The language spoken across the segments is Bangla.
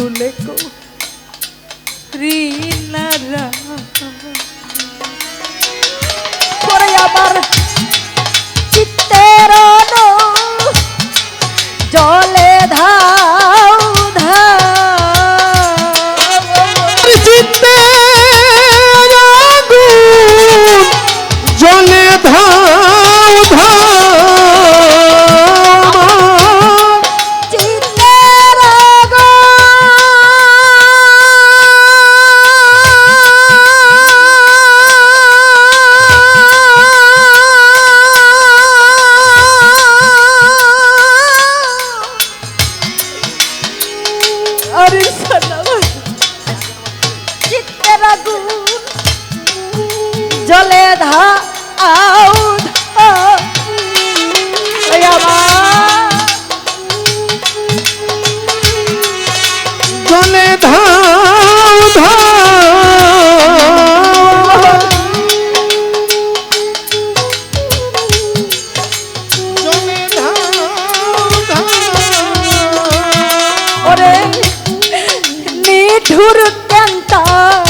খুলে কো। রিনারা পরে আবার চিত্তের জলে ধাও জলে ধা আউ জলে ধাও ধাও। জলে ধাও ধাও। ওরে নিঠুর কান্তার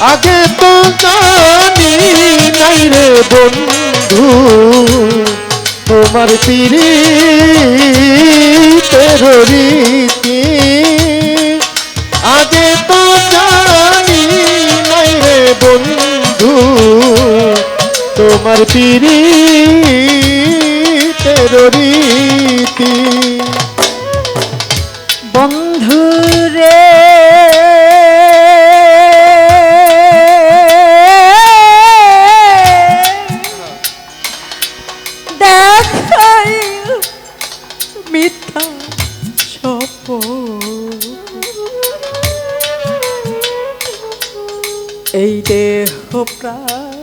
আগে তো জানি নাই রে বন্ধু, তোমার পিড়িতের রীতি। আগে তো জানি নাই রে বন্ধু, তোমার পিড়িতের রীতি। প্রাণ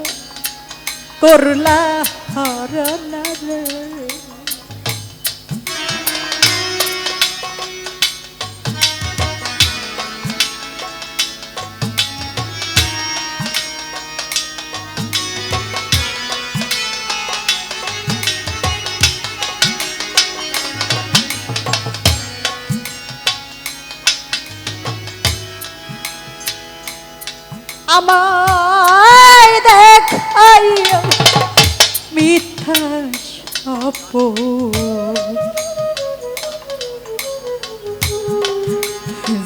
করলা হরণ রে আমায় দেখাই মিথ্যা সপ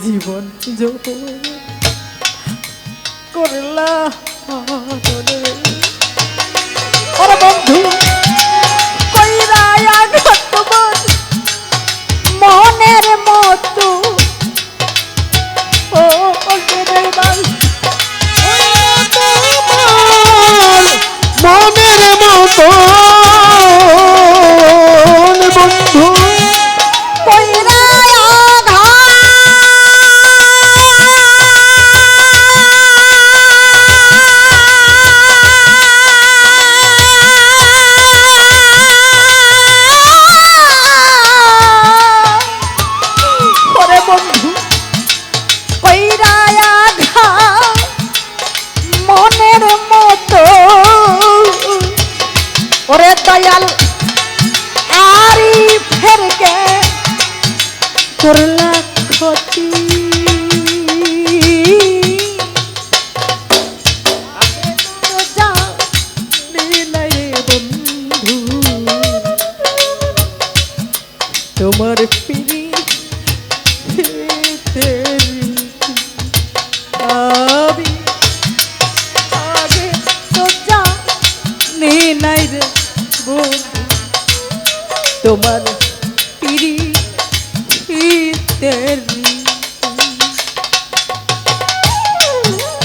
জীবন করলা। বন্ধু দয়াল আরি ফেরকে করলা ক্ষতি।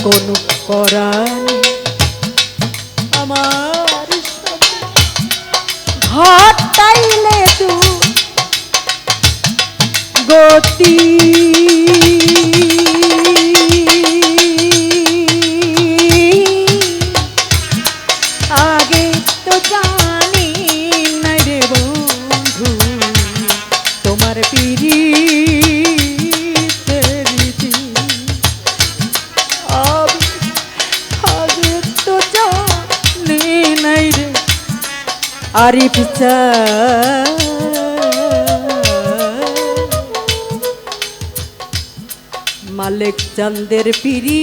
কোন করান। আমার সাথে ঘটাইলে তু গতি আরিফ চা মালিক চন্দের পিড়ি।